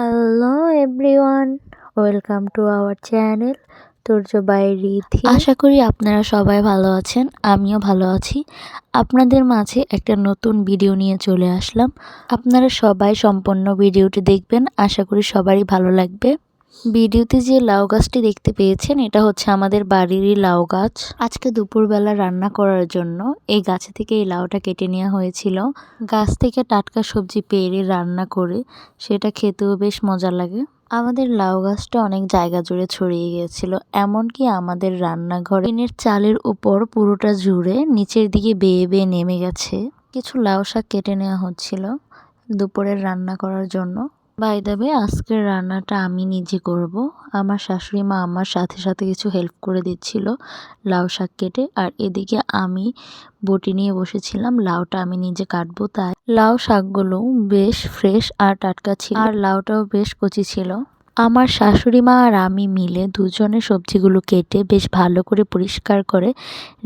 Hello everyone welcome to our channel Turjo by Riddhi আশা করি আপনারা সবাই ভালো আছেন, আমিও ভালো আছি। আপনাদের মাঝে একটা নতুন ভিডিও নিয়ে চলে আসলাম। আপনারা সবাই সম্পূর্ণ ভিডিওটি দেখবেন, আশা করি সবারই ভালো লাগবে। ভিডিওতে যে লাউ গাছটি দেখতে পেয়েছেন, এটা হচ্ছে আমাদের বাড়িরই লাউ গাছ। আজকে দুপুরবেলা রান্না করার জন্য এই গাছ থেকে এই লাউটা কেটে নেওয়া হয়েছিল। গাছ থেকে টাটকা সবজি পেরে রান্না করে সেটা খেতেও বেশ মজা লাগে। আমাদের লাউ গাছটা অনেক জায়গা জুড়ে ছড়িয়ে গিয়েছিল, এমনকি আমাদের রান্নাঘরে টিনের চালের উপর পুরোটা জুড়ে নিচের দিকে বেয়ে বেয়ে নেমে গেছে। কিছু লাউ শাক কেটে নেওয়া হচ্ছিল দুপুরের রান্না করার জন্য। বাই দাবে আজকের রান্নাটা আমি নিজে করব। আমার শাশুড়ি মা আমার সাথে সাথে কিছু হেল্প করে দিচ্ছিল লাউ শাক কেটে। আর এদিকে আমি বটি নিয়ে বসেছিলাম, লাউটা আমি নিজে কাটবো তাই। লাউ শাকগুলো বেশ ফ্রেশ আর টাটকা ছিল। আর লাউটাও বেশ কচি ছিল। আমার শাশুড়ি মা আর আমি মিলে দুজনে সবজিগুলো কেটে বেশ ভালো করে পরিষ্কার করে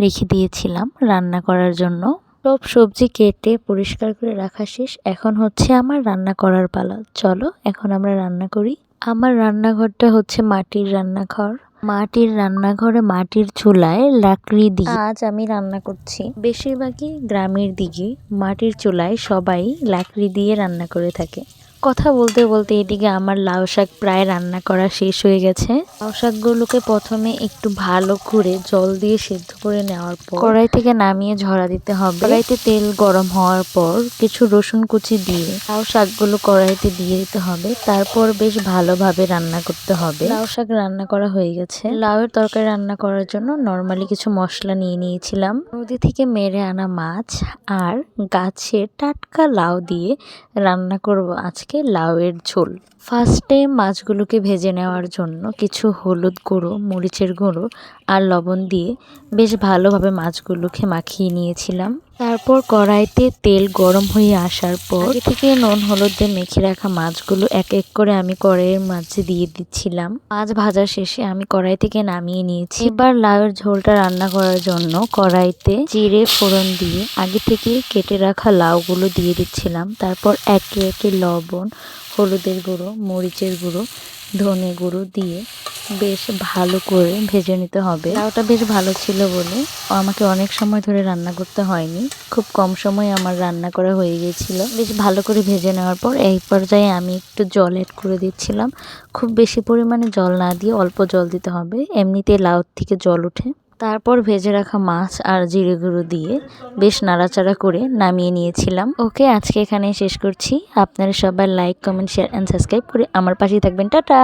রেখে দিয়েছিলাম রান্না করার জন্য। সব সবজি কেটে পরিষ্কার করে রাখা শেষ। এখন হচ্ছে আমার রান্না করার পালা। চলো এখন আমরা রান্না করি। আমার রান্নাঘরটা হচ্ছে মাটির রান্নাঘর। মাটির রান্নাঘরে মাটির চুলায় লাকড়ি দিয়ে আজ আমি রান্না করছি। বেশিরভাগই গ্রামের দিকে মাটির চুলায় সবাই লাকড়ি দিয়ে রান্না করে থাকে। কথা বলতে বলতে এদিকে আমার লাউ শাক প্রায় রান্না করা শেষ হয়ে গেছে। লাউ শাকগুলোকে প্রথমে একটু ভালো করে জল দিয়ে সেদ্ধ করে নেওয়ার পর কড়াই থেকে নামিয়ে ঝরা দিতে হবে। কড়াইতে তেল গরম হওয়ার পর কিছু রসুন কুচি দিয়ে লাউ শাকগুলো কড়াইতে দিয়ে দিতে হবে। তারপর বেশ ভালোভাবে রান্না করতে হবে। লাউ শাক রান্না করা হয়ে গেছে। লাউয়ের তরকারি রান্না করার জন্য নর্মালি কিছু মশলা নিয়ে নিয়েছিলাম। নদী থেকে মেরে আনা মাছ আর গাছের টাটকা লাউ দিয়ে রান্না করব আজকে। লাউয়ের ঝোল। ফার্স্টে মাছগুলোকে ভেজে নেওয়ার জন্য কিছু হলুদ গুঁড়ো, মরিচের গুঁড়ো আর লবণ দিয়ে বেশ ভালোভাবে মাছগুলোকে মাখিয়ে নিয়েছিলাম। তারপর কড়াইতে তেল গরম হয়ে আসার পর থেকে নুন হলুদ দিয়ে মেখে রাখা মাছগুলো এক এক করে আমি কড়াইয়ের মাঝে দিয়ে দিচ্ছিলাম। মাছ ভাজা শেষে আমি কড়াই থেকে নামিয়ে নিয়েছি। এবার লাউয়ের ঝোলটা রান্না করার জন্য কড়াইতে জিরে ফোড়ন দিয়ে আগে থেকে কেটে রাখা লাউগুলো দিয়ে দিচ্ছিলাম। তারপর একে একে লবণ হলুদের গুঁড়ো, মরিচের গুঁড়ো, ধনে গুঁড়ো দিয়ে বেশ ভালো করে ভেজে নিতে হবে। লাউটা বেশ ভালো ছিল বলে আমাকে অনেক সময় ধরে রান্না করতে হয়নি। খুব কম সময়ে আমার রান্না করা হয়ে গিয়েছিল। বেশ ভালো করে ভেজে নেওয়ার পর এই পর্যায়ে আমি একটু জল অ্যাড করে দিচ্ছিলাম। খুব বেশি পরিমাণে জল না দিয়ে অল্প জল দিতে হবে। এমনিতে লাউ থেকে জল ওঠে। তারপর ভেজে রাখা মাছ আর জিরে গুঁড়ো দিয়ে বেশ নাড়াচাড়া করে নামিয়ে নিয়েছিলাম। ওকে, আজকে এখানে শেষ করছি। আপনারা সবাই like comment share and subscribe করে আমার পাশেই থাকবেন। টাটা!